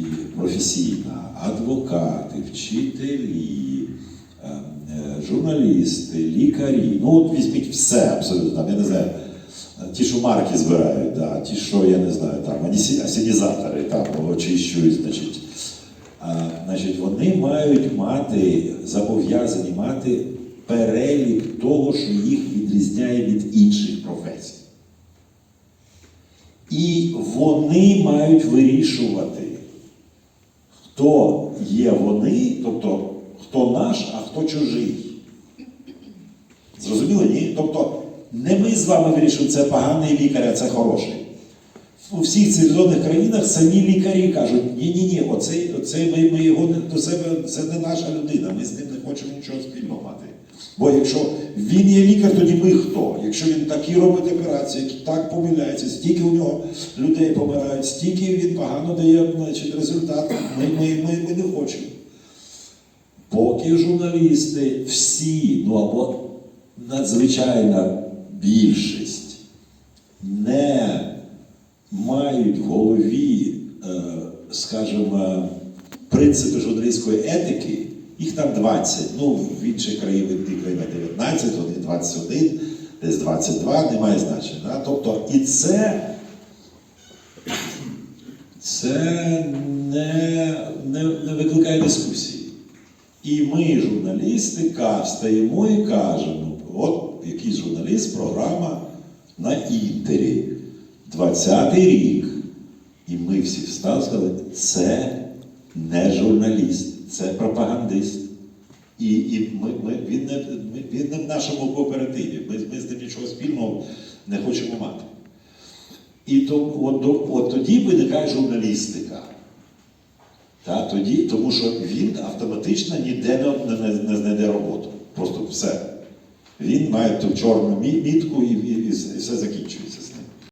і професійна, адвокати, вчителі, е, е, журналісти, лікарі. Ну, от візьміть все абсолютно. Там, я не знаю, ті, що марки збирають, да, ті, що я не знаю, там асенізатори там очищують, значить. А, значить, вони мають мати, зобов'язані мати перелік того, що їх відрізняє від інших професій. І вони мають вирішувати, хто є вони, тобто хто наш, а хто чужий. Зрозуміло, ні? Тобто не ми з вами вирішимо, це поганий лікар, а це хороший. У всіх цивілізованих країнах самі лікарі кажуть, ні, ні, ні, оцей, оцей ми, ми його не до себе, це не наша людина, ми з ним не хочемо нічого спільного мати. Бо якщо він є лікар, тоді ми хто? Якщо він такі робить операції, так помиляється, стільки у нього людей помирають, стільки він погано дає значить, результат, ми, ми, ми, ми не хочемо. Поки журналісти всі, ну або надзвичайна більшість мають в голові, е, скажімо, принципи журналістської етики, їх там 20, ну в інших країнах країнах 19, вони 21, десь 22, немає значення. Тобто і це, це не, не, не викликає дискусії. І ми, журналісти, ка- встаємо і кажемо, от якийсь журналіст, програма на інтері, 20-й рік. І ми всі встали сказали, це не журналіст, це пропагандист. І, і ми, ми, він, не, ми- він не в нашому кооперативі. Ми, ми з ним нічого спільного не хочемо мати. І то, от, от тоді виникає журналістика. Та, тоді, тому що він автоматично ніде не, не, не знайде роботу. Просто все. Він має ту чорну мітку і, і, і все закінчується з ним.